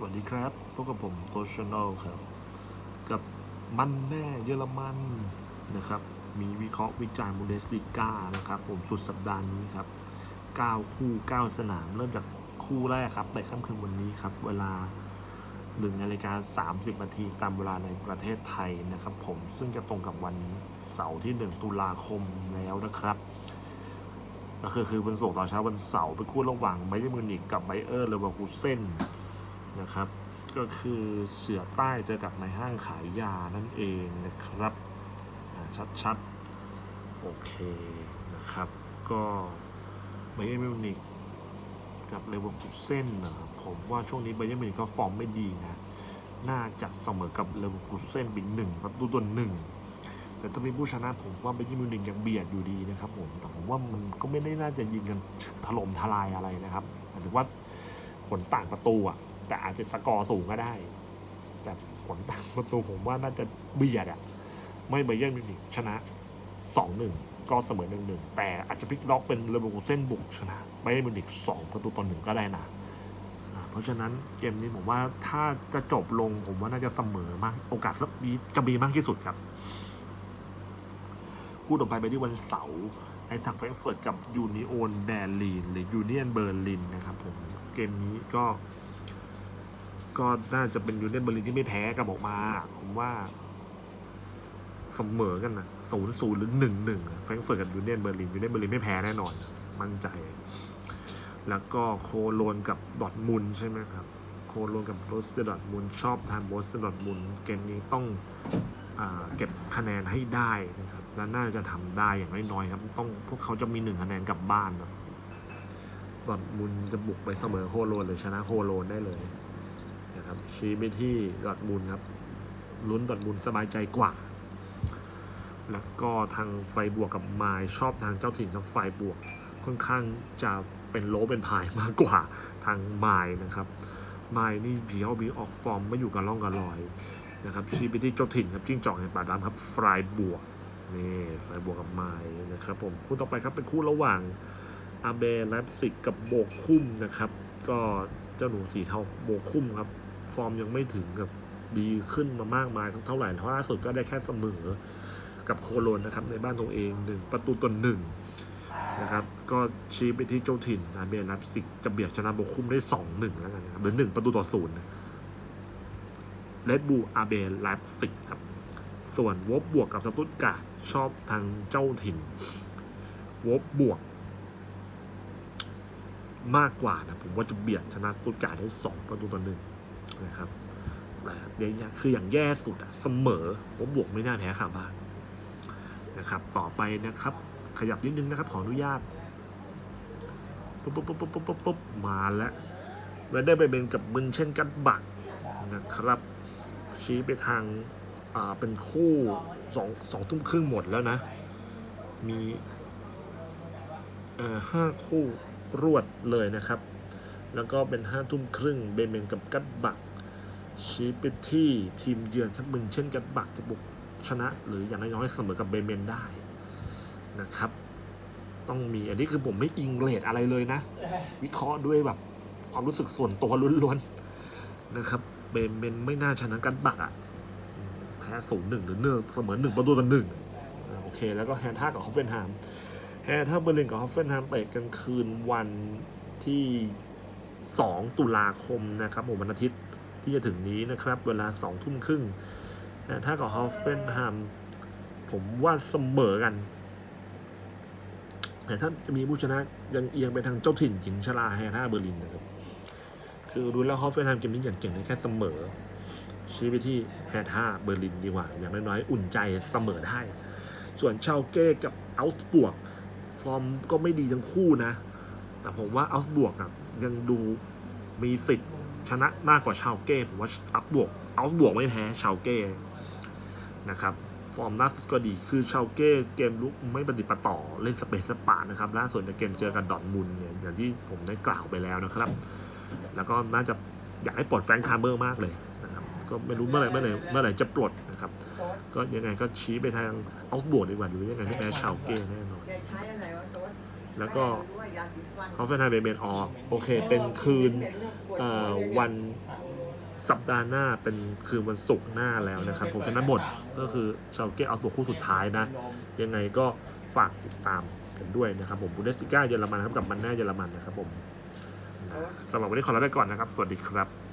สวัสดีครับพบกับผมโตชนอลครับ กับมันแน่เยอรมันนะครับ มีวิเคราะห์วิจารณ์บูเดสลิก้านะครับ ผมสุดสัปดาห์นี้ครับ 9 คู่ 9 สนาม เริ่มจากคู่แรกครับในค่ำคืนวันนี้ครับ เวลา1นาฬิกา30นาทีตามเวลาในประเทศไทยนะครับ ผมซึ่งจะตรงกับวันเสาร์ที่ 1 ตุลาคมแล้วนะครับก็คือคือวันศุกร์ตอนเช้าวันเสาร์เป็นคู่ระหว่างไบเยอร์มิวนิกกับไบเออร์เลเวอร์คูเซ่น นะครับ ก็คือเสือใต้เจอกับในห้างขายยานั่นเองนะครับชัดๆ โอเคนะครับ ก็ไบเอร์มิวนิกกับเลเวอร์คูเซนนะครับผมว่าช่วงนี้ไบเยอร์มิวนิกก็ฟอร์มไม่ดีนะ น่าจะเสมอกับเลเวอร์คูเซนเป็นหนึ่งประตูตัวหนึ่งแต่ถ้ามีผู้ชนะผมว่าไบเยอร์มิวนิกยังเบียดอยู่ดีนะครับผมแต่ผมว่ามันก็ไม่ได้น่าจะยิงกันถล่มทลายอะไรนะครับหมายถึงว่าผลต่างประตูอะ แต่อาจจะสกอร์สูงก็ได้ แต่ผลต่างประตูผมว่าน่าจะเบียดอะไม่ไบเยอร์มิวนิกชนะสองหนึ่งก็เสมอหนึ่งหนึ่งแต่อาจจะพลิกล็อกเป็นเลเวอร์คูเซนบุกชนะไบเยอร์มิวนิกสองประตูต่อหนึ่งก็ได้นะเพราะฉะนั้นเกมนี้ผมว่าถ้าจะจบลงผมว่าน่าจะเสมอมาก โอกาสมีจะมีมากที่สุดครับคู่ต่อไปไปที่วันเสาร์ไอ้ทักแฟรงเฟิร์ตกับยูนิโอนแบร์ลินหรือยูเนียนเบอร์ลินนะครับผมเกมนี้ก็ ก็น่าจะเป็นยูเนียนเบอร์ลินที่ไม่แพ้กันออกมา ผมว่าเสมอกันนะศูนย์ศูนย์หรือหนึ่งหนึ่งแฟรงก์เฟิร์ตกับยูเนียนเบอร์ลินยูเนียนเบอร์ลินไม่แพ้แน่นอน มั่นใจ แล้วก็โคโลนกับดอทมุนใช่ไหมครับ โคโลนกับโรสเตอร์ดอร์ทมุนชอบทานโรสเตอร์ดอร์ทมุนเกมนี้ต้องอเก็บคะแนนให้ได้นะครับ และน่าจะทำได้อย่างน้อยๆครับ ต้องพวกเขาจะมีหนึ่งคะแนนกลับบ้านนะดอทมุนจะบุกไปเสมอโคโลนหรือชนะโคโลนได้เลย ครับ ชี้ไปที่ดอร์ทมุนด์ครับ ลุ้นดอร์ทมุนด์สบายใจกว่า แล้วก็ทางไฟบวกกับไมล์ชอบทางเจ้าถิ่นกับไฟบวกค่อนข้างจะเป็นโลเป็นพายมากกว่าทางไมล์นะครับ ไมล์นี่ผีเอาบีออกฟอร์มไม่อยู่กับร่องกับรอยนะครับชี้ไปที่เจ้าถิ่นครับจิ้งจอกแห่งป่าดำครับฟรายบวกนี่ไฟบวกกับไมล์นะครับผมคู่ต่อไปครับเป็นคู่ระหว่างอาเบร์ไลปซิกกับโบกคุ้มนะครับ ก็เจ้าหนูสีเทาโบกคุ้มครับ ฟอร์มยังไม่ถึงกับดีขึ้นมามากมายเท่าไหร่เพราะล่าสุดก็ได้แค่เสมอกับโคโลนนะครับในบ้านตัวเองหนึ่งประตูต่อหนึ่งนะครับก็ชี้ไปที่เจ้าถิ่นอาเบร์ไลปซิกจะเบียดชนะโบกคุ้มได้สองหนึ่งแล้วกันนะครับหรือหนึ่งประตูต่อศูนย์เลดบูอาเบลไลฟ์ซิกครับ ส่วนวบบวกกับสตุตการ์ดชอบทางเจ้าถิ่นวบบวก มากกว่านะผมว่าจะเบียดชนะสตุตการ์ดได้สองประตูต่อหนึ่ง นะครับเดี๋ยวคืออย่างแย่สุดอะเสมอวบบวกไม่น่าแพ้ขาบ้านนะครับ ต่อไปนะครับ ขยับนิดนึงนะครับ ขออนุญาตปุ๊บปุ๊บปุ๊บปุ๊บปุ๊บปุ๊บมาแล้วเวได้ไปเป็นกับมึนเช่นกันบักนะครับ ชี้ไปทางอ่าเป็นคู่สองสองทุ่มครึ่งหมดแล้วนะ มีเอ่อห้าคู่รวดเลยนะครับ แล้วก็เป็นห้าทุ่มครึ่งเบเมนกับกัดบัก ชี้ไปที่ทีมเยือนครับมึงเช่นกัดบักจะบุกชนะ หรืออย่างน้อยๆเสมอกับเบเมนได้นะครับ ต้องมีอันนี้คือผมไม่อิงเลทอะไรเลยนะ วิเคราะห์ด้วยแบบความรู้สึกส่วนตัวล้วนๆนะครับ เบเมนไม่น่าชนะกันบักอะแพ้ศูนย์หนึ่งหรือเนื้อเสมอหนึ่งประตูต่อหนึ่งโอเค แล้วก็แฮนท่ากับฮอฟเฟนไฮม์แฮนท่าเบอร์ลินกับฮอฟเฟนไฮม์เตะกันคืนวันที่ 2 ตุลาคมนะครับผมวันอาทิตย์ ที่จะถึงนี้นะครับ เวลา2ทุ่มครึ่งแฮนท่ากับฮอฟเฟนไฮมผมว่าเสมอกัน แต่ถ้าจะมีผู้ชนะยังเอียงไปทางเจ้าถิ่นหญิงชราแฮนท่าเบอร์ลินนะครับ คือดูแล้วฮอฟเฟนไฮมเกมนี้อย่างเก่งได้แค่เสมอ ชี้ไปที่แฮท่าเบอร์ลินดีกว่า อย่างน้อยๆ อุ่นใจเสมอได้ ส่วนชาเก้กับอัลส์บวก ฟอร์มก็ไม่ดีทั้งคู่นะ แต่ผมว่าอัลส์บวกอะยังดูมีสิทธิ์ ชนะมากกว่าชาลเก้ ผมว่าอัลส์บวกอัลส์บวกไม่แพ้ชาลเก้นะครับฟอร์มล่าสุดก็ดีคือชาลเก้เกมลุกไม่ปฏิปต่อเล่นสเปซสปานะครับล่าสุดในเกมเจอกันดอร์ทมุนเนี่ยอย่างที่ผมได้กล่าวไปแล้วนะครับ แล้วก็น่าจะอยากให้ปลดแฟรงค์คาร์เมอร์มากเลยนะครับก็ไม่รู้เมื่อไหร่เมื่อไหร่เมื่อไหร่จะปลดนะครับ ก็ยังไงก็ชี้ไปทางเอาบวกดีกว่าดูยังไงให้แพ้ชาวเก้แน่นอน แล้วก็ใช้อฟเขาเฟนไฮเบเบนออกโอเค เป็นคืนวันสัปดาห์หน้าเป็นคืนวันศุกร์หน้าแล้วนะครับ ผมฉะนั้นหมดก็คือชาลเกตเอาตัวคู่สุดท้ายนะ ยังไงก็ฝากติดตามกันด้วยนะครับผมบูเดสติก้าเยอรมันครับกับมันแน่เยอรมันนะครับผมสำหรับวันนี้ขอลาไปก่อนนะครับ สวัสดีครับ